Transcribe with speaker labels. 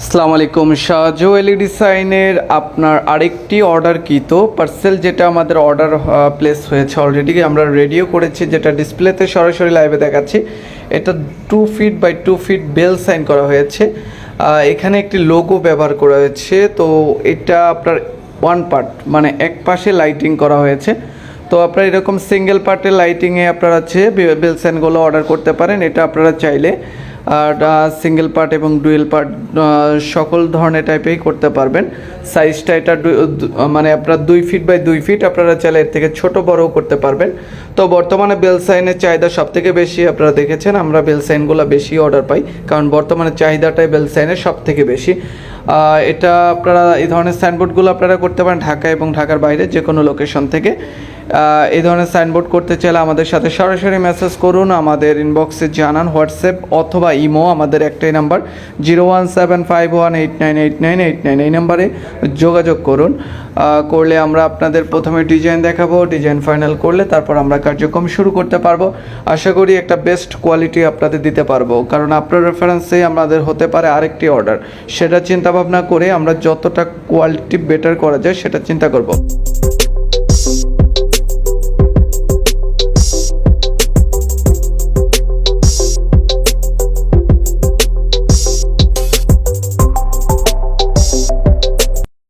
Speaker 1: আসসালামু আলাইকুম শাহ জুয়েলি ডিজাইনের আপনার আরেকটি অর্ডার কি? তো পার্সেল যেটা আমাদের অর্ডার প্লেস হয়েছে অলরেডি আমরা রেডিও করেছি, যেটা ডিসপ্লেতে সরাসরি লাইভে দেখাচ্ছি। এটা two feet by two feet bell sign করা হয়েছে। এখানে একটি লোগো ব্যবহার করা হয়েছে। তো এটা আপনার ওয়ান পার্ট মানে এক পাশে লাইটিং করা হয়েছে। তো আপনারা এরকম সিঙ্গেল পার্টের লাইটিংয়ে আপনারা হচ্ছে বেল সাইনগুলো অর্ডার করতে পারেন, এটা আপনারা চাইলে সিঙ্গেল পার্ট এবং ডুয়েল পার্ট সকল ধরনের টাইপেই করতে পারবেন। সাইজটা এটা মানে আপনার দুই ফিট বাই দুই ফিট আপনারা চাইলে এর থেকে ছোট বড়ও করতে পারবেন। তো বর্তমানে বেল সাইনের চাহিদা সব থেকে বেশি আপনারা দেখেছেন, আমরা বেল সাইনগুলো বেশি অর্ডার পাই, কারণ বর্তমানে চাহিদাটাই বেল সাইনের সব থেকে বেশি। এটা আপনারা এই ধরনের সাইনবোর্ডগুলো আপনারা করতে পারেন ঢাকা এবং ঢাকার বাইরে যে কোনো লোকেশন থেকে। এই ধরনের সাইনবোর্ড করতে চাইলে আমাদের সাথে সরাসরি মেসেজ করুন, আমাদের ইনবক্সে জানান হোয়াটসঅ্যাপ অথবা ইমো আমাদের একটাই number zero one seven five one eight nine eight nine eight nine এই নাম্বারে যোগাযোগ করুন। করলে আমরা আপনাদের প্রথমে ডিজাইন দেখাবো ডিজাইন ফাইনাল করলে তারপর আমরা কার্যক্রম শুরু করতে পারব। আশা করি একটা বেস্ট কোয়ালিটি আপনাদের দিতে পারব, কারণ আপনার রেফারেন্সে আমাদের হতে পারে আরেকটি অর্ডার সেটা চিন্তা ভাবনা করে আমরা যতটা কোয়ালিটি বেটার করা যায়, সেটা চিন্তা করব।